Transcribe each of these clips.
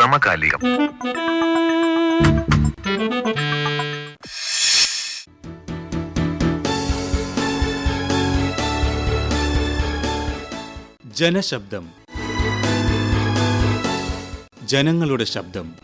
സമകാലികം. ജനശബ്ദം. ജനങ്ങളുടെ ശബ്ദം.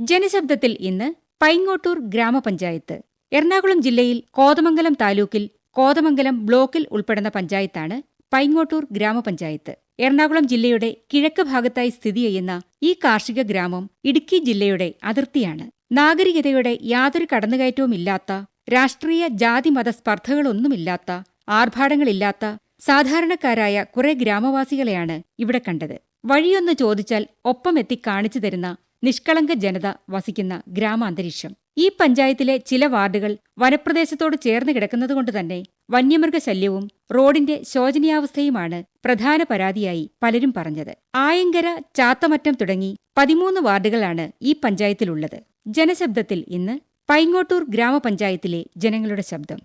ജനശബ്ദത്തിൽ ഇന്ന് പൈങ്ങോട്ടൂർ ഗ്രാമപഞ്ചായത്ത് എറണാകുളം ജില്ലയിൽ കോതമംഗലം താലൂക്കിൽ കോതമംഗലം ബ്ലോക്കിൽ ഉൾപ്പെടുന്ന പഞ്ചായത്താണ് പൈങ്ങോട്ടൂർ ഗ്രാമപഞ്ചായത്ത്. എറണാകുളം ജില്ലയുടെ കിഴക്ക് ഭാഗത്തായി സ്ഥിതി ചെയ്യുന്ന ഈ കാർഷിക ഗ്രാമം ഇടുക്കി ജില്ലയുടെ അതിർത്തിയാണ്. നാഗരികതയുടെ യാതൊരു കടന്നുകയറ്റവുമില്ലാത്ത രാഷ്ട്രീയ ജാതിമത സ്പർദ്ധകളൊന്നുമില്ലാത്ത ആർഭാടങ്ങളില്ലാത്ത സാധാരണക്കാരായ കുറെ ഗ്രാമവാസികളെയാണ് ഇവിടെ കണ്ടത്. വഴിയൊന്ന് ചോദിച്ചാൽ ഒപ്പമെത്തി കാണിച്ചു തരുന്ന നിഷ്കളങ്ക ജനത വസിക്കുന്ന ഗ്രാമാന്തരീക്ഷം. ഈ പഞ്ചായത്തിലെ ചില വാർഡുകൾ വനപ്രദേശത്തോട് ചേർന്ന് കിടക്കുന്നതുകൊണ്ട് തന്നെ വന്യമൃഗശല്യവും റോഡിന്റെ ശോചനീയാവസ്ഥയുമാണ് പ്രധാന പരാതിയായി പലരും പറഞ്ഞത്. ആയങ്കര ചാത്തമറ്റം തുടങ്ങി പതിമൂന്ന് വാർഡുകളാണ് ഈ പഞ്ചായത്തിലുള്ളത്. ജനശബ്ദത്തിൽ ഇന്ന് പൈങ്ങോട്ടൂർ ഗ്രാമപഞ്ചായത്തിലെ ജനങ്ങളുടെ ശബ്ദം.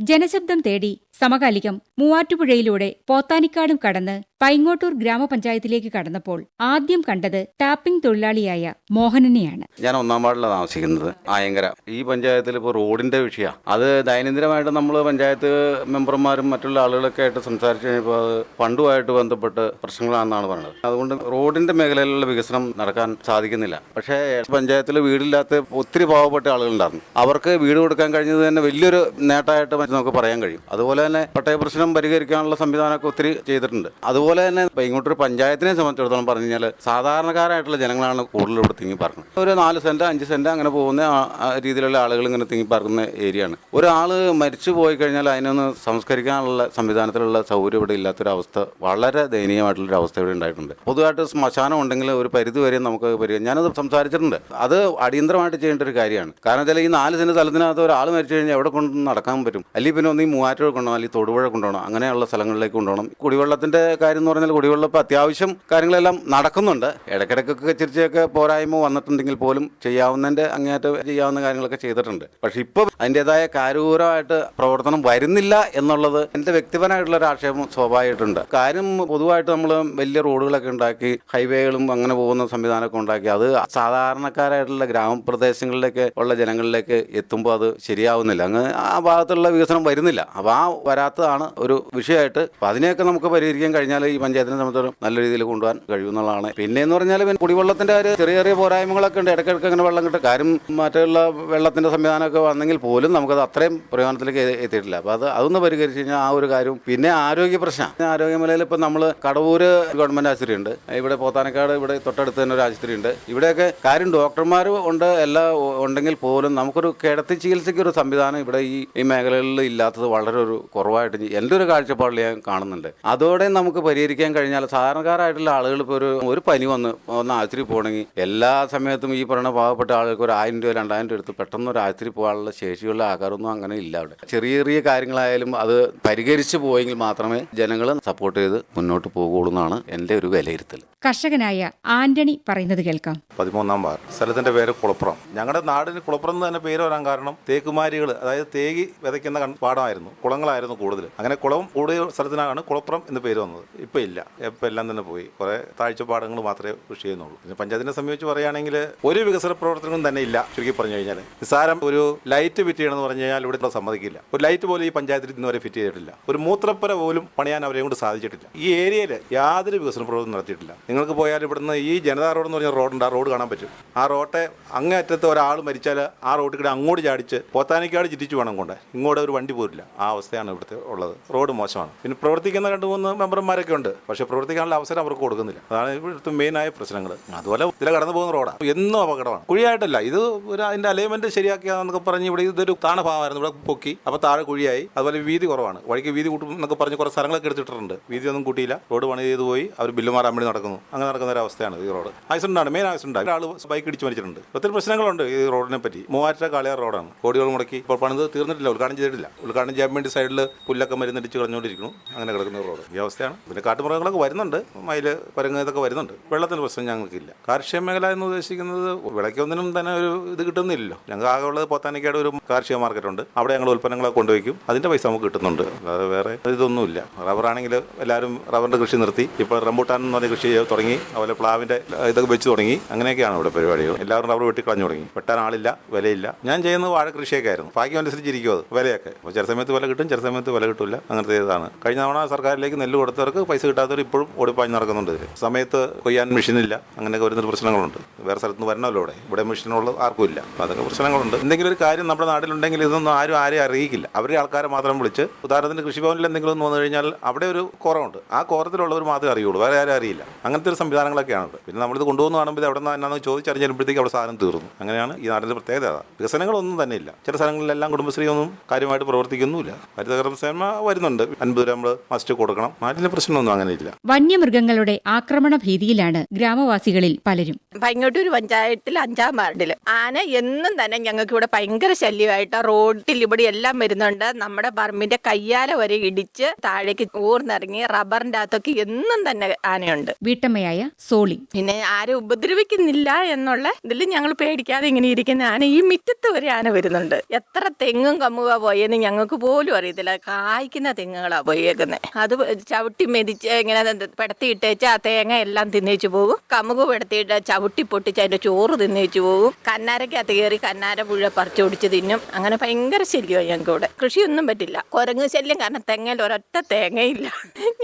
ജനശബ്ദം തേടി സമകാലികം മൂവാറ്റുപുഴയിലൂടെ പോത്താനിക്കാടും കടന്ന് പൈങ്ങോട്ടൂർ ഗ്രാമപഞ്ചായത്തിലേക്ക് കടന്നപ്പോൾ ആദ്യം കണ്ടത് ടാപ്പിംഗ് തൊഴിലാളിയായ മോഹനനെയാണ്. ഞാൻ ഒന്നാം വാർഡിലാണ് താമസിക്കുന്നത്. ആയങ്കര. ഈ പഞ്ചായത്തിൽ ഇപ്പോൾ റോഡിന്റെ വിഷയമാണ് അത് ദൈനംദിനമായിട്ട് നമ്മൾ പഞ്ചായത്ത് മെമ്പർമാരും മറ്റുള്ള ആളുകളൊക്കെ ആയിട്ട് സംസാരിച്ചു കഴിഞ്ഞപ്പോൾ അത് ഫണ്ടുമായിട്ട് ബന്ധപ്പെട്ട് പ്രശ്നങ്ങളാണെന്നാണ് പറഞ്ഞത്. അതുകൊണ്ട് റോഡിന്റെ മേഖലയിലുള്ള വികസനം നടക്കാൻ സാധിക്കുന്നില്ല. പക്ഷേ പഞ്ചായത്തിൽ വീടില്ലാത്ത ഒത്തിരി പാവപ്പെട്ട ആളുകളുണ്ടായിരുന്നു. അവർക്ക് വീട് കൊടുക്കാൻ കഴിഞ്ഞത് തന്നെ വലിയൊരു നേട്ടമായിട്ട് നമുക്ക് പറയാൻ കഴിയും. അതുപോലെ തന്നെ പട്ടയ പ്രശ്നം പരിഹരിക്കാനുള്ള സംവിധാനമൊക്കെ ഒത്തിരി ചെയ്തിട്ടുണ്ട്. അതുപോലെ തന്നെ ഇങ്ങോട്ടൊരു പഞ്ചായത്തിനെ സംബന്ധിച്ചിടത്തോളം പറഞ്ഞു കഴിഞ്ഞാൽ സാധാരണക്കാരായിട്ടുള്ള ജനങ്ങളാണ് കൂടുതൽ ഇവിടെ തിങ്ങി പാർക്കുന്നത്. ഒരു നാല് സെന്റ് അഞ്ച് സെന്റ് അങ്ങനെ പോകുന്ന രീതിയിലുള്ള ആളുകൾ ഇങ്ങനെ തിങ്ങി പാർക്കുന്ന ഏരിയയാണ്. ഒരാൾ മരിച്ചു പോയി കഴിഞ്ഞാൽ അതിനൊന്ന് സംസ്കരിക്കാനുള്ള സംവിധാനത്തിലുള്ള സൗകര്യം ഇവിടെ ഇല്ലാത്തൊരവസ്ഥ വളരെ ദയനീയമായിട്ടുള്ളൊരു അവസ്ഥ ഇവിടെ ഉണ്ടായിട്ടുണ്ട്. പൊതുവായിട്ട് ശ്മശാനം ഉണ്ടെങ്കിൽ ഒരു പരിധി വരെ നമുക്ക് പരിഗണിക്കാം ഞാനത് സംസാരിച്ചിട്ടുണ്ട്. അത് അടിയന്തരമായിട്ട് ചെയ്യേണ്ട ഒരു കാര്യമാണ്. കാരണം വെച്ചാൽ ഈ നാല് സെന്റ് സ്ഥലത്തിനകത്ത് ഒരാൾ മരിച്ചു കഴിഞ്ഞാൽ എവിടെ കൊണ്ടുവന്ന് നടക്കാൻ പറ്റും? അല്ലെങ്കിൽ പിന്നെ ഒന്ന് ഈ മൂവാറ്റുപുഴ കൊണ്ടുപോകണം അല്ലെങ്കിൽ തൊടുപുഴ കൊണ്ടുപോകണം. അങ്ങനെയുള്ള സ്ഥലങ്ങളിലേക്ക് കൊണ്ടുപോകണം. കുടിവെള്ളത്തിന്റെ കാര്യം എന്ന് പറഞ്ഞാൽ കുടിവെള്ളം ഇപ്പോൾ അത്യാവശ്യം കാര്യങ്ങളെല്ലാം നടക്കുന്നുണ്ട്. ഇടയ്ക്കിടയ്ക്കൊക്കെ ചിരിച്ചൊക്കെ പോരായ്മ വന്നിട്ടുണ്ടെങ്കിൽ പോലും ചെയ്യാവുന്നതിന്റെ അങ്ങേയറ്റം ചെയ്യാവുന്ന കാര്യങ്ങളൊക്കെ ചെയ്തിട്ടുണ്ട്. പക്ഷേ ഇപ്പോൾ അതിന്റെതായ കാര്യപൂരമായിട്ട് പ്രവർത്തനം വരുന്നില്ല എന്നുള്ളത് എന്റെ വ്യക്തിപരമായിട്ടുള്ള ഒരു ആക്ഷേപം സ്വാഭാവികമായിട്ടുണ്ട്. കാര്യം പൊതുവായിട്ട് നമ്മൾ വലിയ റോഡുകളൊക്കെ ഉണ്ടാക്കി ഹൈവേകളും അങ്ങനെ പോകുന്ന സംവിധാനമൊക്കെ ഉണ്ടാക്കി അത് സാധാരണക്കാരായിട്ടുള്ള ഗ്രാമപ്രദേശങ്ങളിലേക്ക് ഉള്ള ജനങ്ങളിലേക്ക് എത്തുമ്പോൾ അത് ശരിയാവുന്നില്ല. അങ്ങ് ആ ഭാഗത്തുള്ള വികസനം വരുന്നില്ല. അപ്പോൾ ആ വരാത്തതാണ് ഒരു വിഷയമായിട്ട്. അപ്പൊ അതിനെയൊക്കെ നമുക്ക് പരിഹരിക്കാൻ കഴിഞ്ഞാൽ ഈ പഞ്ചായത്തിനെ സംബന്ധിച്ചിടത്തോളം നല്ല രീതിയിൽ കൊണ്ടുപോകാൻ കഴിയുമെന്നുള്ളതാണ്. പിന്നെ എന്ന് പറഞ്ഞാൽ പിന്നെ കുടിവെള്ളത്തിന്റെ ഒരു ചെറിയ ചെറിയ പോരായ്മകളൊക്കെ ഉണ്ട്. ഇടയ്ക്കിടയ്ക്ക് അങ്ങനെ വെള്ളം കിട്ടും. കാര്യം മറ്റുള്ള വെള്ളത്തിന്റെ സംവിധാനമൊക്കെ വന്നെങ്കിൽ പോലും നമുക്കത് അത്രയും പ്രയോജനത്തിലേക്ക് എത്തിയിട്ടില്ല. അപ്പോൾ അത് അതൊന്ന് പരിഹരിച്ച് കഴിഞ്ഞാൽ ആ ഒരു കാര്യം പിന്നെ ആരോഗ്യ പ്രശ്നം. ആരോഗ്യ ആരോഗ്യമേഖലയിൽ ഇപ്പം നമ്മൾ കടവൂര് ഗവൺമെന്റ് ആശുപത്രി ഉണ്ട് ഇവിടെ പോത്താനക്കാട് ഇവിടെ തൊട്ടടുത്ത് തന്നെ ഒരു ആശുപത്രി ഉണ്ട് ഇവിടെയൊക്കെ കാര്യം ഡോക്ടർമാർ ഉണ്ട് എല്ലാം ഉണ്ടെങ്കിൽ പോലും നമുക്കൊരു കിടത്തി ചികിത്സയ്ക്ക് ഒരു സംവിധാനം ഇവിടെ ഈ ഈ മേഖലകളിൽ ഇല്ലാത്തത് വളരെ ഒരു കുറവായിട്ട് എന്റെ ഒരു കാഴ്ചപ്പാടിൽ ഞാൻ കാണുന്നുണ്ട്. അതോടെ നമുക്ക് പരിഹരിക്കാൻ കഴിഞ്ഞാൽ സാധാരണക്കാരായിട്ടുള്ള ആളുകൾ ഇപ്പോൾ ഒരു ഒരു പനി വന്ന് ഒന്ന് ആശുപത്രി പോകണമെങ്കിൽ എല്ലാ സമയത്തും ഈ പറയുന്ന പാവപ്പെട്ട ആളുകൾക്ക് ഒരു ആയിരം രൂപ രണ്ടായിരം രൂപ എടുത്ത് പെട്ടെന്ന് ഒരു ആശുപത്രി പോകാനുള്ള ശേഷിയുള്ള ആൾക്കാരൊന്നും അങ്ങനെ ഇല്ല അവിടെ. ചെറിയ ചെറിയ കാര്യങ്ങളായാലും അത് പരിഹരിച്ചു പോയെങ്കിൽ മാത്രമേ ജനങ്ങൾ സപ്പോർട്ട് ചെയ്ത് മുന്നോട്ട് പോകുള്ളൂ എന്നാണ് എന്റെ ഒരു വിലയിരുത്തൽ കർഷകനായ ആന്റണി പറയുന്നത് കേൾക്കാം. പതിമൂന്നാം വാർ സ്ഥലത്തിന്റെ പേര് കുളപ്പുറം. ഞങ്ങളുടെ നാടിന് കുളപ്പുറം എന്ന് തന്നെ പേര് വരാൻ കാരണം തേക്കുമാരികൾ അതായത് തേകി വിതയ്ക്കുന്ന പാടമായിരുന്നു. കുളങ്ങളായിരുന്നു. കൂടുതൽ. അങ്ങനെ കുളവും കൂടിയ സ്ഥലത്തിനാണ് കുളപ്പുറം എന്ന് പേര് വന്നത്. ഇപ്പം ഇല്ല. ഇപ്പം എല്ലാം തന്നെ പോയി. കുറേ താഴ്ചപ്പാടങ്ങൾ മാത്രമേ കൃഷി ചെയ്യുന്നുള്ളൂ. പിന്നെ പഞ്ചായത്തിനെ സംബന്ധിച്ച് പറയുകയാണെങ്കിൽ ഒരു വികസന പ്രവർത്തനങ്ങളും തന്നെ ഇല്ല ചുരുക്കി പറഞ്ഞു കഴിഞ്ഞാൽ നിസ്സാരം ഒരു ലൈറ്റ് ഫിറ്റ് ചെയ്യണമെന്ന് പറഞ്ഞു കഴിഞ്ഞാൽ ഇവിടെ സമ്മതിക്കില്ല. ഒരു ലൈറ്റ് പോലും ഈ പഞ്ചായത്തിൽ ഇന്ന് വരെ ഫിറ്റ് ചെയ്തിട്ടില്ല. ഒരു മൂത്രപ്പുര പോലും പണിയാൻ അവരെ കൊണ്ട് സാധിച്ചിട്ടില്ല. ഈ ഏരിയയിൽ യാതൊരു വികസന പ്രവർത്തനം നടത്തിയിട്ടില്ല. നിങ്ങൾക്ക് പോയാൽ ഇവിടുന്ന് ഈ ജനതാ റോഡ് എന്ന് പറഞ്ഞ റോഡുണ്ട് ആ റോഡ് കാണാൻ പറ്റും. ആ റോട്ടെ അങ്ങേയറ്റത്ത് ഒരാൾ മരിച്ചാൽ ആ റോഡിൽ കൂടെ അങ്ങോട്ട് ചാടിച്ച് പോത്താനിക്കാട് ചിരിച്ചു വേണം കൊണ്ട്. ഇങ്ങോട്ട് ഒരു വണ്ടി പോരില്ല. ആ അവസ്ഥയാണ് ഇവിടുത്തെ ഉള്ളത്. റോഡ് മോശമാണ്. പിന്നെ പ്രവർത്തിക്കുന്ന രണ്ട് മൂന്ന് മെമ്പർമാരൊക്കെ ഉണ്ട്. പക്ഷേ പ്രവർത്തിക്കാനുള്ള അവസരം അവർക്ക് കൊടുക്കുന്നില്ല. അതാണ് ഇവിടുത്തെ മെയിൻ ആയ പ്രശ്നങ്ങൾ. അതുപോലെ ഇതിലെ കടന്നു പോകുന്ന റോഡാണ്. എന്നും അപകടമാണ്. കുഴിയായിട്ടല്ല ഇത് ഒരു അതിന്റെ അലൈൻമെന്റ് ശരിയാക്കിയാന്നൊക്കെ പറഞ്ഞ് ഇവിടെ ഇതൊരു താണ ഭാഗമായിരുന്നു ഇവിടെ പൊക്കി അപ്പോൾ താഴെ കുഴിയായി. അതുപോലെ വീതി കുറവാണ്. വഴിക്ക് വീതി കൂട്ടും എന്നൊക്കെ പറഞ്ഞ് കുറേ സ്ഥലങ്ങളൊക്കെ എടുത്തിട്ടുണ്ട് വീതി ഒന്നും കൂട്ടിയില്ല. റോഡ് പണി ചെയ്ത് പോയി. അവർ ബില്ല് മാറാൻ വേണ്ടി നടക്കുന്നു. അങ്ങനെ നടക്കുന്ന ഒരു അവസ്ഥയാണ് ഈ റോഡ്. ആക്സിഡന്റ് ആണ് മെയിൻ ആക്സിഡന്റ് ആണ്. ഒരാൾ ബൈക്ക് ഇടിച്ച് മരിച്ചിട്ടുണ്ട്. ഒത്തിരി പ്രശ്നങ്ങളുണ്ട് ഈ റോഡിനെ പറ്റി മൂവാറ്റ കാളിയാർ റോഡാണ്. കോടികൾ മുടക്കി. ഇപ്പോൾ പണിത് തീർന്നിട്ടില്ല. ഉദ്ഘാടനം ചെയ്തിട്ടില്ല. ഉദ്ഘാടനം ചെയ്യാൻ വേണ്ടി സൈഡിൽ പുല്ലൊക്കെ മരുന്നിടിച്ച് കളഞ്ഞുകൊണ്ടിരിക്കുന്നു. അങ്ങനെ കിടക്കുന്ന റോഡ് ഈ അവസ്ഥയാണ്. പിന്നെ കാട്ടുമൃഗങ്ങളൊക്കെ വരുന്നുണ്ട്. മയിൽ കുരങ്ങ് ഇതൊക്കെ വരുന്നുണ്ട്. വെള്ളത്തിന് പ്രശ്നം ഞങ്ങൾക്കില്ല. കാർഷിക മേഖല എന്ന് ഉദ്ദേശിക്കുന്നത് വിളയ്ക്കൊന്നിനും തന്നെ ഒരു ഇത് കിട്ടുന്നില്ലല്ലോ. ഞങ്ങൾക്ക് ആകെ ഉള്ളത് പോത്താനിക്കയുടെ ഒരു കാർഷിക മാർക്കറ്റ് ഉണ്ട് അവിടെ ഞങ്ങൾ ഉൽപ്പന്നങ്ങളൊക്കെ കൊണ്ടുവയ്ക്കും. അതിന്റെ പൈസ നമുക്ക് കിട്ടുന്നുണ്ട്. അല്ലാതെ വേറെ ഇതൊന്നുമില്ല. റബ്ബറാണെങ്കിൽ എല്ലാവരും റബ്ബറിന്റെ കൃഷി നിർത്തി. ഇപ്പോൾ റംബൂട്ടാൻ എന്ന് പറഞ്ഞ കൃഷി തുടങ്ങി. അതുപോലെ പ്ലാവിന്റെ ഇതൊക്കെ വെച്ച് തുടങ്ങി. അങ്ങനെയൊക്കെയാണ് ഇവിടെ പരിപാടികൾ. എല്ലാവരും റബ്ബർ വെട്ടി കളഞ്ഞു തുടങ്ങി. വെട്ടാൻ ആളില്ല വിലയില്ല. ഞാൻ ചെയ്യുന്നത് വാഴ കൃഷിയൊക്കെ ആയിരുന്നു. ഭാഗ്യം അനുസരിച്ചിരിക്കും അത്. വിലയൊക്കെ. ചില സമയത്ത് വില കിട്ടും ചില സമയത്ത് വില കിട്ടില്ല അങ്ങനത്തെ ഇതാണ് കഴിഞ്ഞ തവണ സർക്കാരിലേക്ക് നെല്ല് കൊടുത്തവർക്ക് പൈസ കിട്ടാത്തവർ ഇപ്പോഴും ഓടിപ്പാഞ്ഞ് നടക്കുന്നുണ്ട് സമയത്ത് കൊയ്യാൻ മെഷീനില്ല അങ്ങനെയൊക്കെ വരുന്നൊരു പ്രശ്നങ്ങളുണ്ട്. വേറെ സ്ഥലത്ത് നിന്ന് വരണമല്ലോ ഇവിടെ. ഇവിടെ മെഷീനുള്ളത് ആർക്കും ഇല്ല. അപ്പോൾ അതൊക്കെ പ്രശ്നങ്ങളുണ്ട്. എന്തെങ്കിലും ഒരു കാര്യം നമ്മുടെ നാട്ടിലുണ്ടെങ്കിൽ ഇതൊന്നും ആരും ആരെയും അറിയിക്കില്ല. അവരെ ആൾക്കാരെ മാത്രം വിളിച്ച് ഉദാഹരണത്തിന് കൃഷിഭവനിൽ എന്തെങ്കിലും വന്നു കഴിഞ്ഞാൽ അവിടെ ഒരു കുറവുണ്ട്. ആ കുറത്തിലുള്ളവർ മാത്രമേ അറിയുള്ളൂ. വേറെ ആരും അറിയില്ല. അങ്ങനത്തെ ഒരു സംവിധാനങ്ങളൊക്കെയാണ്. പിന്നെ നമ്മളിത് കൊണ്ടുവന്ന് കാണുമ്പോൾ ഇത് എവിടെ നിന്ന് ചോദിച്ചറിഞ്ഞപ്പോഴത്തേക്ക് അവിടെ സാധനം തീർന്നു. അങ്ങനെയാണ് ഈ നാടിന്റെ പ്രത്യേകത. വികസനങ്ങളൊന്നും തന്നെ ഇല്ല. ചില സ്ഥലങ്ങളിലെല്ലാം കുടുംബശ്രീ ഒന്നും കാര്യമായിട്ട് പ്രവർത്തിക്കുന്നുമില്ല. ഹരിതകർമ്മസേന വരുന്നുണ്ട്. അൻപത് രൂപ നമ്മൾ മസ്റ്റ് കൊടുക്കണം. നാട്ടിലെ പ്രശ്നമൊന്നും അങ്ങനെ ഇല്ല വന്യമൃഗങ്ങളുടെ ആക്രമണ ഭീതിയിലാണ് ഗ്രാമവാസികളിൽ പലരും. പൈങ്ങോട്ടൂർ പഞ്ചായത്തിൽ അഞ്ചാം വാർഡിൽ ആന എന്നും തന്നെ ഞങ്ങൾക്ക് ഇവിടെ ഭയങ്കര ശല്യമായിട്ട് റോഡിൽ ഇവിടെ എല്ലാം വരുന്നുണ്ട്. നമ്മുടെ പറമ്പിന്റെ കയ്യാല വരെ ഇടിച്ച് താഴേക്ക് ഊർന്നിറങ്ങി റബ്ബറിന്റെ അകത്തൊക്കെ എന്നും തന്നെ ആനയുണ്ട്. വീട്ടമ്മയായ സോളി. പിന്നെ ആരും ഉപദ്രവിക്കുന്നില്ല എന്നുള്ള ഇതിൽ ഞങ്ങൾ പേടിക്കാതെ ഇങ്ങനെ ഇരിക്കുന്ന ആന ഈ മിറ്റത്ത് വരെ ആന വരുന്നുണ്ട്. എത്ര തെങ്ങും കമ്മുക പോയെന്ന് ഞങ്ങൾക്ക് പോലും അറിയത്തില്ല. കായ്ക്കുന്ന തെങ്ങുകളാണ് പോയേക്കുന്നത് അത് ചവിട്ടി മെതിച്ച് ഇങ്ങനെ പെടത്തിയിട്ടേച്ച് ആ തേങ്ങ എല്ലാം തിന്നേച്ചു പോകും. കമുക് പെടത്തിയിട്ട് ചവിട്ടി പൊട്ടിച്ച് അതിന്റെ ചോറ് തിന്നേച്ചു പോകും. കന്നാരക്കകത്ത് കയറി കന്നാര പുഴ പറിച്ചൊടിച്ച് തിന്നും. അങ്ങനെ ഭയങ്കര ശല്യമായി ഞങ്ങൾക്ക് ഇവിടെ കൃഷിയൊന്നും പറ്റില്ല. കുരങ്ങ് ശല്യം കാരണം തെങ്ങയിൽ ഒരൊറ്റ തേങ്ങയില്ല.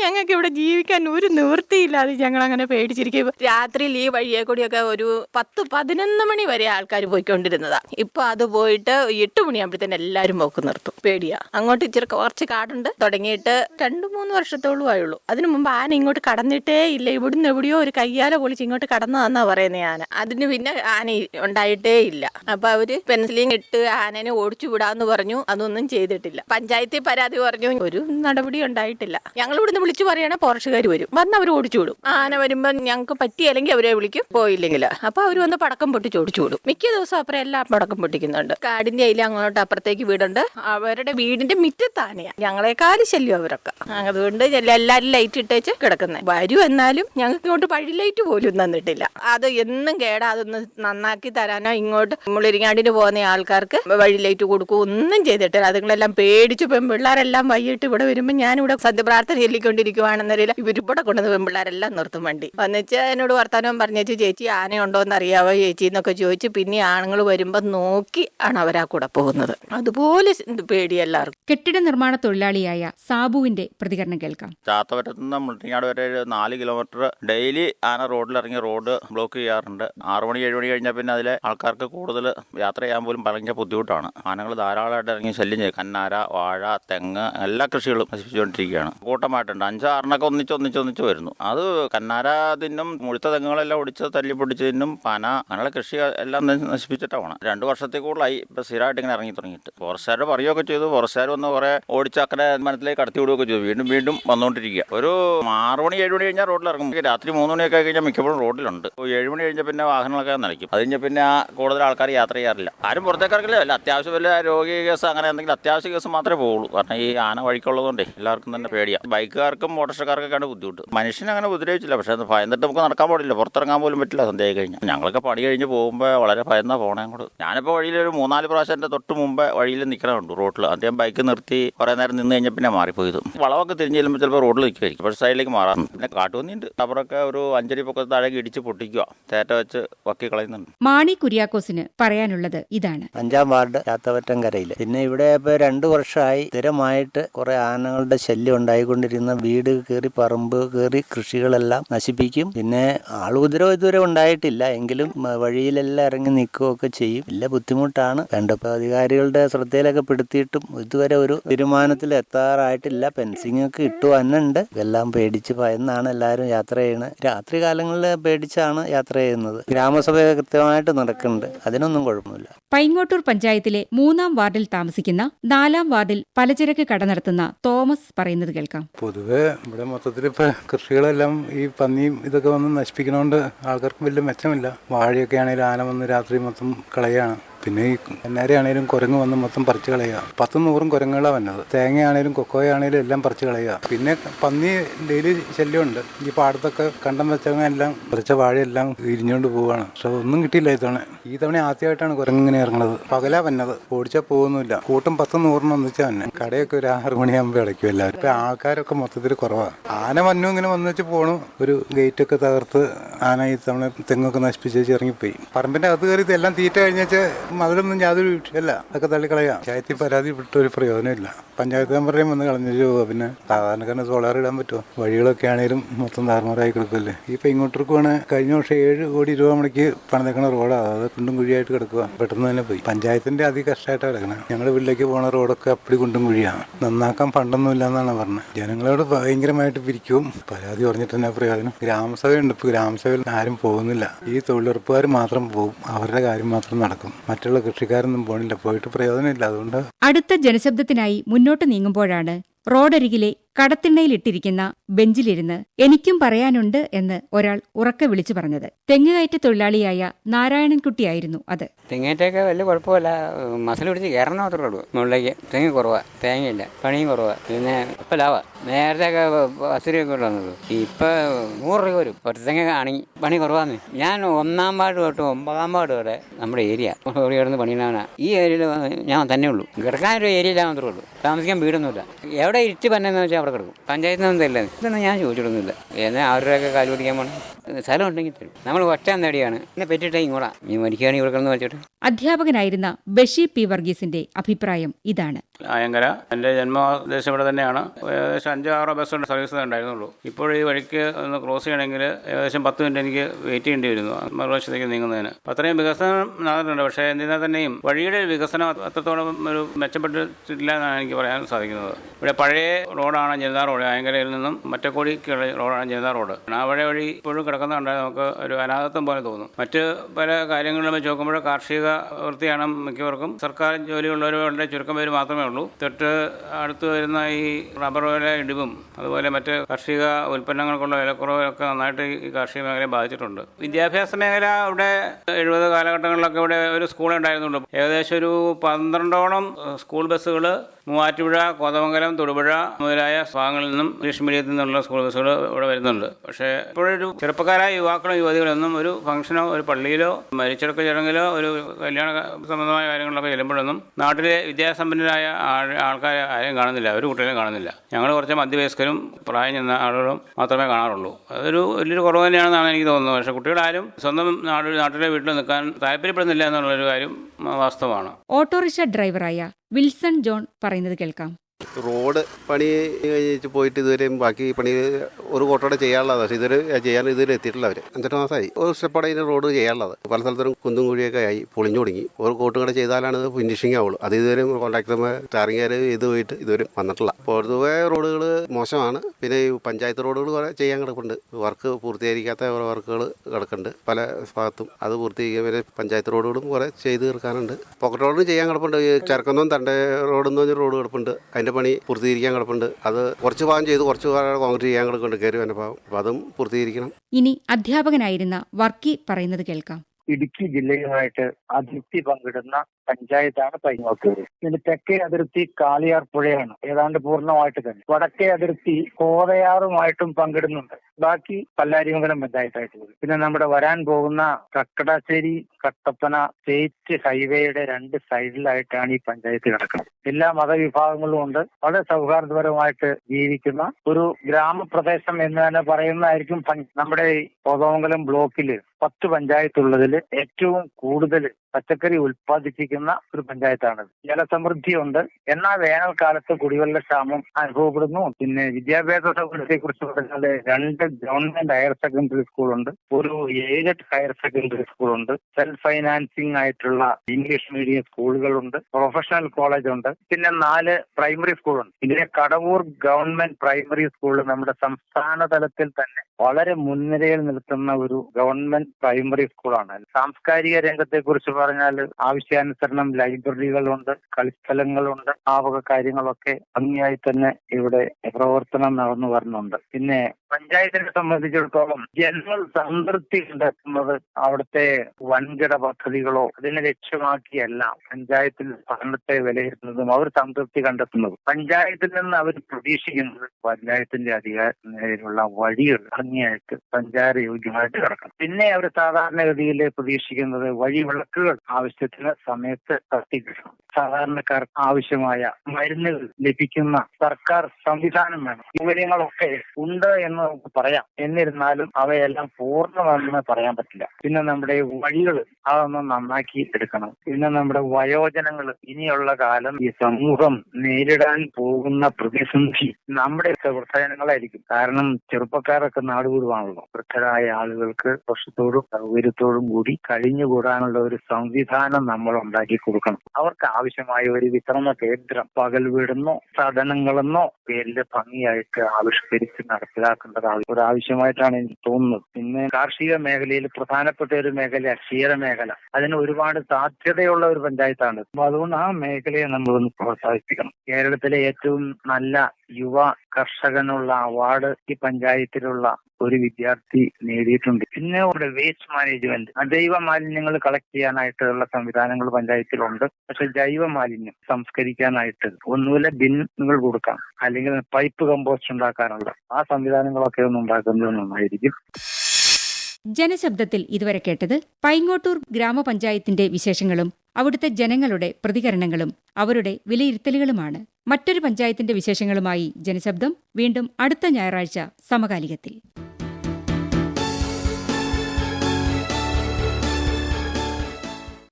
ഞങ്ങൾക്ക് ഇവിടെ ജീവിക്കാൻ ഒരു നിവൃത്തിയില്ലാതെ ഞങ്ങൾ അങ്ങനെ പേടിച്ചിരിക്കും രാത്രിയിൽ ഈ വഴിയെ കൂടിയൊക്കെ ഒരു പത്ത് പതിനൊന്ന് മണി വരെ ആൾക്കാർ പോയിക്കൊണ്ടിരുന്നതാ. ഇപ്പൊ അത് പോയിട്ട് എട്ട് മണിയാകുമ്പോഴത്തേന് എല്ലാവരും പോക്ക് നിർത്തും. പേടിയാ. അങ്ങോട്ട് ഇച്ചിരി കുറച്ച് കാടുണ്ട്. തുടങ്ങിയിട്ട് രണ്ട് മൂന്ന് വർഷത്തോളം ആയുള്ളൂ. അതിനു മുമ്പ് ആന ഇങ്ങോട്ട് കടന്നിട്ടേ ഇല്ല. ഇവിടുന്ന് എവിടെയോ ഒരു കയ്യാല പൊളിച്ച് ഇങ്ങോട്ട് കടന്നതെന്നാ പറയുന്നത് ആന. അതിന് പിന്നെ ആന ഉണ്ടായിട്ടേ ഇല്ല. അപ്പൊ അവർ പെൻസിലിങ് ഇട്ട് ആനനെ ഓടിച്ചു വിടാന്ന് പറഞ്ഞു. അതൊന്നും ചെയ്തിട്ടില്ല. പഞ്ചായത്തിൽ പരാതി പറഞ്ഞു. ഒരു നടപടി ഉണ്ടായിട്ടില്ല. ഞങ്ങൾ ഇവിടുന്ന് വിളിച്ചു പറയണ പോർച്ചുകാർ വരും. വന്ന് അവർ ഓടിച്ചു വിടും. ആന വരുമ്പോൾ ഞങ്ങൾക്ക് പറ്റിയല്ലെങ്കിൽ അവരെ വിളിക്കും. പോയില്ലെങ്കിൽ അപ്പൊ അവർ വന്ന് പടക്കം പൊട്ടിച്ച് ഓടിച്ചു വിടും. മിക്ക ദിവസം അപ്പുറം എല്ലാം പടക്കം പൊട്ടിക്കുന്നുണ്ട്. കാടിന്റെ അതിൽ അങ്ങോട്ട് അപ്പുറത്തേക്ക് വീടുണ്ട്. അവരുടെ വീടിന്റെ മിറ്റത്താനയാ ഞങ്ങളെക്കാളും ശല്യം അവരൊക്കെ. അതുകൊണ്ട് എല്ലാ- എല്ലാവരും ലൈറ്റ് ഇട്ടേച്ച് കിടക്കുന്നത് വരും എന്നാലും ഞങ്ങൾക്ക് ഇങ്ങോട്ട് വഴി ലൈറ്റ് പോലും തന്നിട്ടില്ല. അത് എന്നും കേടാ. അതൊന്ന് നന്നാക്കി തരാനോ ഇങ്ങോട്ട് മുള്ളിരിങ്ങാടിന് പോകുന്ന ആൾക്കാർക്ക് വഴി ലൈറ്റ് കൊടുക്കുക ഒന്നും ചെയ്തിട്ടില്ല. അതുങ്ങളെല്ലാം പേടിച്ച് പെൺപിള്ളേരെല്ലാം വൈകിട്ട് ഇവിടെ വരുമ്പോൾ ഞാനിവിടെ സത്യപ്രാർത്ഥന ചൊല്ലിക്കൊണ്ടിരിക്കുവാണെന്നറിയില്ല. ഇവരിവിടെ കൊണ്ടുവന്ന് പെൺപിള്ളേരെല്ലാം നിർത്തും വണ്ടി. വന്നിച്ച് എന്നോട് വർത്താനവും പറഞ്ഞേച്ച് ചേച്ചി ആനയുണ്ടോ എന്ന് അറിയാവോ ചേച്ചി? എന്നൊക്കെ ചോദിച്ചു പിന്നെ ആണുങ്ങൾ വരുമ്പോൾ നോക്കി ആണ് അവരാ കൂടെ പോകുന്നത്. അതുപോലെ പേടി എല്ലാവർക്കും. കെട്ടിട നിർമ്മാണ തൊഴിലാളിയായ സാബുവിന്റെ പ്രതികരണം കേൾക്കാം. ചാത്തവറ്റത്ത് നിന്ന് മുട്ടിങ്ങാട് വരെ ഒരു നാല് കിലോമീറ്റർ ഡെയിലി ആന റോഡിലിറങ്ങി റോഡ് ബ്ലോക്ക് ചെയ്യാറുണ്ട്. ആറു മണി ഏഴ് മണി കഴിഞ്ഞാൽ പിന്നെ അതിലെ ആൾക്കാർക്ക് കൂടുതൽ യാത്ര ചെയ്യാൻ പോലും ഭയങ്കര ബുദ്ധിമുട്ടാണ്. ആനകൾ ധാരാളമായിട്ട് ഇറങ്ങി ശല്യം ചെയ്യും. കന്നാര വാഴ തെങ്ങ് എല്ലാ കൃഷികളും നശിപ്പിച്ചുകൊണ്ടിരിക്കുകയാണ്. കൂട്ടമായിട്ടുണ്ട്. അഞ്ചാറിനൊക്കെ ഒന്നിച്ച് ഒന്നിച്ച് ഒന്നിച്ച് വരുന്നു. അത് കന്നാര തിന്നും മുഴുത്ത തെങ്ങുകളെല്ലാം ഒടിച്ച് തല്ലി പൊടിച്ച് തിന്നും പന അങ്ങനെയുള്ള കൃഷി എല്ലാം നശി- നശിപ്പിച്ചിട്ടാണ് രണ്ട് വർഷത്തിൽ കൂടുതലായി ഇപ്പം സ്ഥിരമായിട്ട് ഇങ്ങനെ ഇറങ്ങി തുടങ്ങിയിട്ട്. ഫോറസ്റ്റുകാർ പറയുകയൊക്കെ ചെയ്തു. ഫോറസ്റ്റുകാർ വന്ന് കുറെ ഓടിച്ചക്കരെ മനത്തിലേക്ക് കടത്തി വിടുകയൊക്കെ ചെയ്തു. വീണ്ടും വീണ്ടും വന്നുകൊണ്ടിരിക്കുക ഒരു ആറ് മണി ഏഴ് മണി കഴിഞ്ഞാൽ റോഡിൽ ഇറങ്ങും രാത്രി മൂന്ന് മണിയൊക്കെ കഴിഞ്ഞാൽ മിക്കപ്പോഴും റോഡിലുണ്ട്. ഏഴ് മണി കഴിഞ്ഞാൽ പിന്നെ വാഹനങ്ങളൊക്കെ നിലയ്ക്കും അത് കഴിഞ്ഞാൽ പിന്നെ കൂടുതൽ ആൾക്കാർ യാത്ര ചെയ്യാറില്ല. ആരും പുറത്തേക്ക് ഇറക്കില്ല അല്ല അത്യാവശ്യം വല്ല രോഗി കേസ് അങ്ങനെ എന്തെങ്കിലും അത്യാവശ്യ കേസ് മാത്രമേ പോകുള്ളൂ കാരണം ഈ ആന വഴിക്കുള്ളതുകൊണ്ടേ എല്ലാവർക്കും തന്നെ പേടിയാണ് ബൈക്കുകാർക്കും മോട്ടോർഷക്കാർക്കൊക്കെയാണ് ബുദ്ധിമുട്ട്. മനുഷ്യനെ അങ്ങനെ ഉപദ്രവിച്ചില്ല. പക്ഷേ അത് ഭയന്നിട്ട് നമുക്ക് നടക്കാൻ പാടില്ല. പുറത്തിറങ്ങാൻ പോലും പറ്റില്ല സന്ധ്യയായി കഴിഞ്ഞാൽ. ഞങ്ങളൊക്കെ പണി കഴിഞ്ഞ് പോകുമ്പോൾ വളരെ ഭയന്നാ പോണേ അങ്ങോട്ട്. ഞാനിപ്പോൾ വഴിയിൽ ഒരു മൂന്നാൽ പ്രാവശ്യം എന്റെ തൊട്ട് മുമ്പ് വഴിയിൽ നിൽക്കണമുണ്ട് റോട്ടിൽ അദ്ദേഹം ബൈക്ക് നിർത്തി കുറേ നേരം നിന്ന് കഴിഞ്ഞാൽ പിന്നെ മാറിപ്പോയത്. വളവൊക്കെ തിരിഞ്ഞ് ചെല്ലുമ്പോൾ ചിലപ്പോൾ റോഡിൽ നിൽക്കുമായിരിക്കും പക്ഷേ സൈഡിലേക്ക് മാറാം. പിന്നെ കാട്ടുപന്നിയുണ്ട് റബ്ബറൊക്കെ ഒരു അഞ്ചടി പൊക്കത്ത് താഴേക്ക് ഇടിച്ച് പൊട്ടിക്കുക തേറ്റ വെച്ച് വക്കി കളയുന്നുണ്ട്. മാണി കുര്യാക്കോസിന് പറയാനുള്ളത് ഇതാണ്. അഞ്ചാം വാർഡ് ചാത്തവറ്റം കരയിൽ പിന്നെ ഇവിടെ ഇപ്പൊ രണ്ടു വർഷമായി സ്ഥിരമായിട്ട് കുറെ ആനകളുടെ ശല്യം ഉണ്ടായിക്കൊണ്ടിരുന്ന വീട് കയറി പറമ്പ് കയറി കൃഷികളെല്ലാം നശിപ്പിക്കും. പിന്നെ ആളുപദ്രവം ഇതുവരെ ഉണ്ടായിട്ടില്ല. എങ്കിലും വഴിയിലെല്ലാം ഇറങ്ങി നിൽക്കുകയൊക്കെ ചെയ്യും. വലിയ ബുദ്ധിമുട്ടാണ്. വേണ്ടപ്പോൾ അധികാരികളുടെ ശ്രദ്ധയിലൊക്കെ പെടുത്തിയിട്ടും ഇതുവരെ ഒരു തീരുമാനത്തിൽ എത്താറായിട്ടില്ല ഫെൻസിങ് ഒക്കെ ഇട്ടു വന്നുണ്ട് ഇതെല്ലാം പേടിച്ച് ഭയന്നാണ് എല്ലാവരും യാത്ര ചെയ്യുന്നത് രാത്രി കാലങ്ങളിൽ പേടിച്ചാണ് യാത്ര ചെയ്യുന്നത്. ഗ്രാമസഭ കൃത്യമായിട്ട് നടക്കുന്നുണ്ട്. അതിനൊന്നും കുഴപ്പമില്ല പൈങ്ങോട്ടൂർ പഞ്ചായത്തിലെ മൂന്നാം വാർഡിൽ താമസിക്കുന്ന നാലാം വാർഡിൽ പലചരക്ക് കട നടത്തുന്ന തോമസ് പറയുന്നത് കേൾക്കാം. പൊതുവെ ഇവിടെ മൊത്തത്തിൽ ഇപ്പൊ കൃഷികളെല്ലാം ഈ പന്നിയും ഇതൊക്കെ വന്ന് നശിപ്പിക്കണോണ്ട് ആൾക്കാർക്ക് വലിയ മെച്ചമില്ല. വാഴയൊക്കെ ആണെങ്കിൽ ആന വന്ന് രാത്രി മൊത്തം കളയാണ്. പിന്നെ ഈ എണ്ണരയാണേലും കുരങ്ങ് വന്ന് മൊത്തം പറിച്ചു കളയുക. പത്തും നൂറും കുരങ്ങുകളാണ് വന്നത്. തേങ്ങയാണേലും കൊക്കോയാണേലും എല്ലാം പറിച്ചു കളയുക. പിന്നെ പന്നി ഡെയിലി ശല്യമുണ്ട്. ഈ പാടത്തൊക്കെ കണ്ടം വെച്ചങ്ങ എല്ലാം പറിച്ച വാഴയെല്ലാം ഇരിഞ്ഞുകൊണ്ട് പോവുകയാണ്. പക്ഷെ അതൊന്നും കിട്ടിയില്ല ഇത്തവണ ഈ തവണ ആദ്യമായിട്ടാണ് കുരങ്ങ് ഇങ്ങനെ ഇറങ്ങുന്നത് പകലാ വന്നത്. ഓടിച്ചാൽ പോകുന്നില്ല കൂട്ടും പത്തും നൂറിനും ഒന്നിച്ചാൽ തന്നെ കടയൊക്കെ ഒരു ആറ് മണിയാകുമ്പോൾ അടയ്ക്കും എല്ലാവരും. ഇപ്പം ആൾക്കാരൊക്കെ മൊത്തത്തിൽ കുറവാണ് ആന വന്നു ഇങ്ങനെ വന്നു വെച്ച് പോണു. ഒരു ഗേറ്റൊക്കെ തകർത്ത് ആന ഈ തവണ തെങ്ങൊക്കെ നശിപ്പിച്ച് ഇറങ്ങിപ്പോയി. പറമ്പിന്റെ അകത്ത് കയറി ഇതെല്ലാം തീറ്റ കഴിഞ്ഞാൽ മതിലൊന്നും യാതൊരു വിഷയമല്ല. അതൊക്കെ തള്ളിക്കളയാം. പഞ്ചായത്തിൽ പരാതിപ്പെട്ട ഒരു പ്രയോജനമില്ല. പഞ്ചായത്ത് മെമ്പറേയും വന്ന് കളഞ്ഞു പോവുക പിന്നെ സാധാരണക്കാരന് സോളാർ ഇടാൻ പറ്റുമോ? വഴികളൊക്കെ ആണെങ്കിലും മൊത്തം താറുമാറായി കിടക്കുമല്ലേ ഇപ്പൊ ഇങ്ങോട്ടേക്കുമാണ് കഴിഞ്ഞ വർഷം ഏഴ് കോടി രൂപ മണിക്ക് പണിതക്കണ റോഡാണ് അത് കുണ്ടും കുഴിയായിട്ട് കിടക്കുക പെട്ടെന്ന് തന്നെ പോയി. പഞ്ചായത്തിന്റെ അതി കഷ്ടമായിട്ടാണ് കിടക്കുന്നത് ഞങ്ങളുടെ വീട്ടിലേക്ക് പോണ റോഡൊക്കെ അപ്പടി കുണ്ടും കുഴിയാണ് നന്നാക്കാൻ ഫണ്ടൊന്നും ഇല്ലെന്നാണ് പറഞ്ഞത്. ജനങ്ങളോട് ഭയങ്കരമായിട്ട് പിരിക്കും. പരാതി പറഞ്ഞിട്ട് തന്നെ പ്രയോജനം. ഗ്രാമസഭയുണ്ട്. ഇപ്പൊ ഗ്രാമസഭയിൽ ആരും പോകുന്നില്ല. ഈ തൊഴിലുറപ്പുകാർ മാത്രം പോകും. അവരുടെ കാര്യം മാത്രം നടക്കും. മറ്റുള്ള കൃഷിക്കാരൊന്നും പോണില്ല. പോയിട്ട് പ്രയോജനമില്ല. അതുകൊണ്ട് അടുത്ത ജനശബ്ദത്തിനായി മുന്നോട്ട് നീങ്ങുമ്പോഴാണ് റോഡരികിലെ കടത്തിണ്ണയിലിട്ടിരിക്കുന്ന ബെഞ്ചിലിരുന്ന് എനിക്കും പറയാനുണ്ട് എന്ന് ഒരാൾ ഉറക്കെ വിളിച്ചു പറഞ്ഞത്. തെങ്ങുകയറ്റ തൊഴിലാളിയായ നാരായണൻകുട്ടിയായിരുന്നു അത്. തെങ്ങേറ്റൊക്കെ വലിയ കുഴപ്പമില്ല. മസിൽ പിടിച്ച് കയറണം മാത്രമേ ഉള്ളൂ. മുകളിലേക്ക് തെങ്ങ് കുറവാ തേങ്ങയില്ല പണിയും കുറവാ പിന്നെ ഇപ്പം ലാഭ നേരത്തെ ഒക്കെ പത്ത് രൂപ കൊണ്ട് വന്നത് ഇപ്പം നൂറ് രൂപ വരും. തെങ്ങ ആണെങ്കിൽ പണി കുറവാന്ന്. ഞാൻ ഒന്നാം വാർഡ് തൊട്ട് ഒമ്പതാം വാർഡ് വരെ നമ്മുടെ ഏരിയ കിടന്ന് പണിയുന്നവനാ. ഈ ഏരിയയിൽ ഞാൻ തന്നെ ഉള്ളൂ. കിടക്കാൻ ഒരു ഏരിയയിലാണ് മാത്രമേ ഉള്ളൂ. താമസിക്കാൻ വീടൊന്നുമില്ല. എവിടെ ഇരിച്ച് പന്നെന്ന് വെച്ചാൽ അവിടെ കിടക്കും. പഞ്ചായത്തിനൊന്നും തരില്ല. ഇതൊന്നും ഞാൻ ചോദിച്ചിട്ടൊന്നുമില്ല. എന്നാൽ അവരുടെയൊക്കെ കാൽ പിടിക്കാൻ പോകണം സ്ഥലം ഉണ്ടെങ്കിൽ തരും. നമ്മൾ ഒറ്റ നേടിയാണ് എന്നെ പറ്റിട്ടേ ഇങ്ങോട്ടാ നീ മരിക്കുകയാണെങ്കിൽ ഇവിടെ കിടന്ന് വെച്ചിട്ട് അധ്യാപകനായിരുന്ന ബഷീർ പി വർഗീസിന്റെ അഭിപ്രായം ഇതാണ്. ആയങ്കര. എന്റെ ജന്മദേശം ഇവിടെ തന്നെയാണ്. ഏകദേശം അഞ്ചോ ആറോ ബസ് സർവീസ് ഉണ്ടായിരുന്നുള്ളൂ. ഇപ്പോൾ ഈ വഴിക്ക് ഒന്ന് ക്രോസ് ചെയ്യണമെങ്കിൽ ഏകദേശം പത്ത് മിനിറ്റ് എനിക്ക് വെയിറ്റ് ചെയ്യേണ്ടി വരുന്നു. മറുവശത്തേക്ക് നീങ്ങുന്നതിന്. അത്രയും വികസനം നടന്നിട്ടുണ്ട്. പക്ഷേ എന്തിനാ തന്നെയും വഴിയുടെ വികസനം അത്രത്തോളം ഒരു മെച്ചപ്പെട്ടിട്ടില്ല എന്നാണ് എനിക്ക് പറയാൻ സാധിക്കുന്നത്. ഇവിടെ പഴയ റോഡാണ് ജനതാ റോഡ്. ആയങ്കരയിൽ നിന്നും മറ്റക്കോടിക്കുള്ള റോഡാണ് ജനതാ റോഡ്. ആ വഴി വഴി ഇപ്പോഴും കിടക്കുന്ന കണ്ടാൽ നമുക്ക് ഒരു അനാഥത്വം പോലെ തോന്നും. മറ്റ് പല കാര്യങ്ങളും വെച്ച് നോക്കുമ്പോൾ കാർഷിക വൃത്തിയാണ് മിക്കവർക്കും. സർക്കാർ ജോലിയുള്ളവർ ചുരുക്കം പേര് മാത്രമേ ഉള്ളൂ. തൊട്ട് അടുത്ത് വരുന്ന ഈ റബ്ബർ വില ഇടിവും അതുപോലെ മറ്റ് കാർഷിക ഉൽപ്പന്നങ്ങൾക്കുള്ള വിലക്കുറവൊക്കെ നന്നായിട്ട് ഈ കാർഷിക മേഖലയെ ബാധിച്ചിട്ടുണ്ട്. വിദ്യാഭ്യാസ മേഖല ഇവിടെ എഴുപത് കാലഘട്ടങ്ങളിലൊക്കെ ഇവിടെ ഒരു സ്കൂൾ ഉണ്ടായിരുന്നുള്ളൂ ഏകദേശം ഒരു പന്ത്രണ്ടോളം സ്കൂൾ ബസ്സുകൾ മൂവാറ്റുപുഴ കോതമംഗലം തൊടുപുഴ മുതലായ ഭാഗങ്ങളിൽ നിന്നും ഇംഗ്ലീഷ് മീഡിയത്തിൽ നിന്നുള്ള സ്കൂൾ ബസ്സുകൾ ഇവിടെ വരുന്നുണ്ട്. പക്ഷേ ഇപ്പോഴൊരു ചെറുപ്പക്കാരായ യുവാക്കളും യുവതികളൊന്നും ഒരു ഫംഗ്ഷനോ ഒരു പള്ളിയിലോ മരിച്ചെടുക്ക ചടങ്ങിലോ ഒരു കല്യാണ സംബന്ധമായ കാര്യങ്ങളിലൊക്കെ ചെല്ലുമ്പോഴൊന്നും നാട്ടിലെ വിദ്യാസമ്പന്നരായ ആൾ- ആൾക്കാരെ ആരെയും കാണുന്നില്ല. ഒരു കുട്ടികളെയും കാണുന്നില്ല. ഞങ്ങൾ കുറച്ച് മധ്യവയസ്കരും പ്രായം ചെന്ന ആളുകളും മാത്രമേ കാണാറുള്ളൂ. അതൊരു വലിയൊരു കുറവ് തന്നെയാണെന്നാണ് എനിക്ക് തോന്നുന്നത്. പക്ഷേ കുട്ടികളാരും സ്വന്തം നാട് നാട്ടിലെ വീട്ടിൽ നിൽക്കാൻ താല്പര്യപ്പെടുന്നില്ല എന്നുള്ളൊരു കാര്യം വാസ്തവമാണ്. ഓട്ടോറിക്ഷ ഡ്രൈവറായ വിൽസൺ ജോൺ പറയുന്നത് കേൾക്കാം. റോഡ് പണി കഴിഞ്ഞ് പോയിട്ട് ഇതുവരെയും ബാക്കി പണി ഒരു കോട്ടോടെ ചെയ്യാനുള്ളതാണ്. പക്ഷേ ഇതുവരെ ചെയ്യാൻ ഇതുവരെ എത്തിയിട്ടില്ല അവർ അഞ്ചെട്ട് മാസമായി ഒരു സ്റ്റെപ്പോടെ ഇതിന് റോഡ് ചെയ്യാനുള്ളത്. പല സ്ഥലത്തും കുന്തും കുഴിയൊക്കെ ആയി പൊളിഞ്ഞു തുടങ്ങി. ഒരു കോട്ടും കൂടെ ചെയ്താലാണ് ഇത് ഫിനിഷിംഗ് ആവുള്ളൂ. അത് ഇതുവരെ കോൺട്രാക്ടർമാർ ടാറിങ്ങുകാർ ഇത് പോയിട്ട് ഇതുവരെ വന്നിട്ടില്ല. പൊതുവെ റോഡുകൾ മോശമാണ്. പിന്നെ ഈ പഞ്ചായത്ത് റോഡുകൾ ചെയ്യാൻ കിടപ്പുണ്ട്. വർക്ക് പൂർത്തീകരിക്കാത്ത വർക്കുകൾ കിടക്കുന്നുണ്ട് പല ഭാഗത്തും. അത് പൂർത്തീകരിക്കാൻ വരെ പഞ്ചായത്ത് റോഡുകളും കുറേ ചെയ്ത് തീർക്കാനുണ്ട്. പോക്കറ്റ് റോഡും ചെയ്യാൻ കിടപ്പുണ്ട്. ഈ തണ്ടേ തണ്ട റോഡ് എന്ന് പറഞ്ഞ റോഡ് കിടപ്പുണ്ട്. അതിന്റെ പണി പൂർത്തീകരിക്കാൻ കിടപ്പുണ്ട്. അത് കുറച്ച് ഭാഗം ചെയ്ത് കുറച്ച് ഭാഗം കോൺക്രീറ്റ് ചെയ്യാൻ കിടക്കുന്നുണ്ട്. കയറി വന്ന ഭാഗം അപ്പം അതും പൂർത്തീകരിക്കണം. ഇനി അധ്യാപകനായിരുന്ന വർക്കി പറയുന്നത് കേൾക്കാം. ഇടുക്കി ജില്ലയുമായിട്ട് അതിർത്തി പങ്കിടുന്ന പഞ്ചായത്താണ് പൈങ്ങോട്ടൂര് ഇതിന്റെ തെക്കേ അതിർത്തി കാളിയാർ പുഴയാണ്. ഏതാണ്ട് പൂർണമായിട്ട് തന്നെ. വടക്കേ അതിർത്തി കോതയാറുമായിട്ടും പങ്കിടുന്നുണ്ട്. ബാക്കി പല്ലാരിമംഗലം പഞ്ചായത്തായിട്ട് വരും പിന്നെ നമ്മുടെ വരാൻ പോകുന്ന കക്കടാശ്ശേരി കട്ടപ്പന സ്റ്റേറ്റ് ഹൈവേയുടെ രണ്ട് സൈഡിലായിട്ടാണ് ഈ പഞ്ചായത്ത് കിടക്കുന്നത്. എല്ലാ മതവിഭാഗങ്ങളും ഉണ്ട്. വളരെ സൗഹാർദ്ദപരമായിട്ട് ജീവിക്കുന്ന ഒരു ഗ്രാമപ്രദേശം എന്ന് തന്നെ പറയുന്നതായിരിക്കും നമ്മുടെ കോതമംഗലം ബ്ലോക്കിൽ പത്ത് പഞ്ചായത്തുള്ളതിൽ ഏറ്റവും കൂടുതൽ പച്ചക്കറി ഉൽപ്പാദിപ്പിക്കുന്ന ഒരു പഞ്ചായത്താണ് ജലസമൃദ്ധിയുണ്ട്. എന്നാൽ വേനൽക്കാലത്ത് കുടിവെള്ള ക്ഷാമം അനുഭവപ്പെടുന്നു. പിന്നെ വിദ്യാഭ്യാസ സൗകര്യത്തെ കുറിച്ച് പറഞ്ഞാൽ രണ്ട് ഗവൺമെന്റ് ഹയർ സെക്കൻഡറി സ്കൂളുണ്ട്. ഒരു എയ്ഡഡ് ഹയർ സെക്കൻഡറി സ്കൂളുണ്ട്. സെൽഫ് ഫൈനാൻസിംഗ് ആയിട്ടുള്ള ഇംഗ്ലീഷ് മീഡിയം സ്കൂളുകളുണ്ട്. പ്രൊഫഷണൽ കോളേജ് ഉണ്ട് പിന്നെ നാല് പ്രൈമറി സ്കൂളുണ്ട്. ഇതിലെ കടവൂർ ഗവൺമെന്റ് പ്രൈമറി സ്കൂൾ നമ്മുടെ സംസ്ഥാന തലത്തിൽ തന്നെ വളരെ മുൻനിരയിൽ നിൽക്കുന്ന ഒരു ഗവൺമെന്റ് പ്രൈമറി സ്കൂളാണ്. സാംസ്കാരിക രംഗത്തെ കുറിച്ച് പറഞ്ഞാൽ ആവശ്യാനുസരണം ലൈബ്രറികളുണ്ട് കളിസ്ഥലങ്ങളുണ്ട് ആ വക കാര്യങ്ങളൊക്കെ ഭംഗിയായി തന്നെ ഇവിടെ പ്രവർത്തനം നടന്നു വരുന്നുണ്ട്. പിന്നെ പഞ്ചായത്തിനെ സംബന്ധിച്ചിടത്തോളം ജനങ്ങൾ സംതൃപ്തി ഉണ്ടാക്കുന്നത് അവിടുത്തെ വൻകിട പദ്ധതികളോ അതിനെ ലക്ഷ്യമാക്കിയല്ല പഞ്ചായത്തിൽ ഭരണത്തെ വിലയിരുത്തുന്നതും അവർ സംതൃപ്തി കണ്ടെത്തുന്നതും. പഞ്ചായത്തിൽ നിന്ന് അവർ പ്രതീക്ഷിക്കുന്നത് പഞ്ചായത്തിന്റെ അധികാരത്തിനുള്ള വഴികൾ ഭംഗിയായിട്ട് സഞ്ചാര യോഗ്യമായിട്ട് കിടക്കണം. പിന്നെ അവർ സാധാരണഗതിയിൽ പ്രതീക്ഷിക്കുന്നത് വഴി വിളക്കുകൾ ആവശ്യത്തിന് സമയത്ത് കത്തിക്കണം സാധാരണക്കാർക്ക് ആവശ്യമായ മരുന്നുകൾ ലഭിക്കുന്ന സർക്കാർ സംവിധാനം വേണം. സൗകര്യങ്ങളൊക്കെ ഉണ്ട് എന്ന് നമുക്ക് പറയാം. എന്നിരുന്നാലും അവയെല്ലാം പൂർണമാണെന്ന് പറയാൻ പറ്റില്ല. പിന്നെ നമ്മുടെ വഴികൾ അതൊന്ന് നന്നാക്കി എടുക്കണം. പിന്നെ നമ്മുടെ വയോജനങ്ങൾ ഇനിയുള്ള കാലം ഈ സമൂഹം നേരിടാൻ പോകുന്ന പ്രതിസന്ധി നമ്മുടെ പ്രവർത്തനങ്ങളായിരിക്കും. കാരണം ചെറുപ്പക്കാരൊക്കെ നാടുകൂടുവാണല്ലോ വൃദ്ധരായ ആളുകൾക്ക് വർഷത്തോടും സൗകര്യത്തോടും കൂടി കഴിഞ്ഞുകൂടാനുള്ള ഒരു സംവിധാനം നമ്മൾ ഉണ്ടാക്കി കൊടുക്കണം. അവർക്ക് ആവശ്യമായ ഒരു വിതരണ കേന്ദ്രം പകൽ വിടുന്നോ സദനങ്ങളെന്നോ പേരിൽ ഭംഗിയായിട്ട് ആവിഷ്കരിച്ച് നടപ്പിലാക്കേണ്ടത് ആവ- ഒരു ആവശ്യമായിട്ടാണ് എനിക്ക് തോന്നുന്നത്. പിന്നെ കാർഷിക മേഖലയിൽ പ്രധാനപ്പെട്ട ഒരു മേഖല ക്ഷീര മേഖല. അതിന് ഒരുപാട് സാധ്യതയുള്ള ഒരു പഞ്ചായത്താണ്. അപ്പൊ അതുകൊണ്ട് ആ മേഖലയെ നമ്മളൊന്ന് പ്രോത്സാഹിപ്പിക്കണം. കേരളത്തിലെ ഏറ്റവും നല്ല യുവ കർഷകനുള്ള അവാർഡ് ഈ പഞ്ചായത്തിലുള്ള ഒരു വിദ്യാർത്ഥി നേടിയിട്ടുണ്ട്. പിന്നെ ഇവിടെ വേസ്റ്റ് മാനേജ്മെന്റ് അജൈവ മാലിന്യങ്ങൾ കളക്ട് ചെയ്യാനായിട്ടുള്ള സംവിധാനങ്ങൾ പഞ്ചായത്തിലുണ്ട്. പക്ഷെ ജൈവ മാലിന്യം സംസ്കരിക്കാനായിട്ട് ഒന്നുമില്ല ബിന്നുകൾ കൊടുക്കാം അല്ലെങ്കിൽ പൈപ്പ് കമ്പോസ്റ്റ് ഉണ്ടാക്കാനുള്ള ആ സംവിധാനങ്ങളൊക്കെ ഒന്ന് ഉണ്ടാക്കുന്നത് നന്നായിരിക്കും. ജനശബ്ദത്തിൽ ഇതുവരെ കേട്ടത് പൈങ്ങോട്ടൂർ ഗ്രാമപഞ്ചായത്തിന്റെ വിശേഷങ്ങളും അവിടുത്തെ ജനങ്ങളുടെ പ്രതികരണങ്ങളും അവരുടെ വിലയിരുത്തലുകളുമാണ്. മറ്റൊരു പഞ്ചായത്തിന്റെ വിശേഷങ്ങളുമായി ജനശബ്ദം വീണ്ടും അടുത്ത ഞായറാഴ്ച സമകാലികത്തിൽ.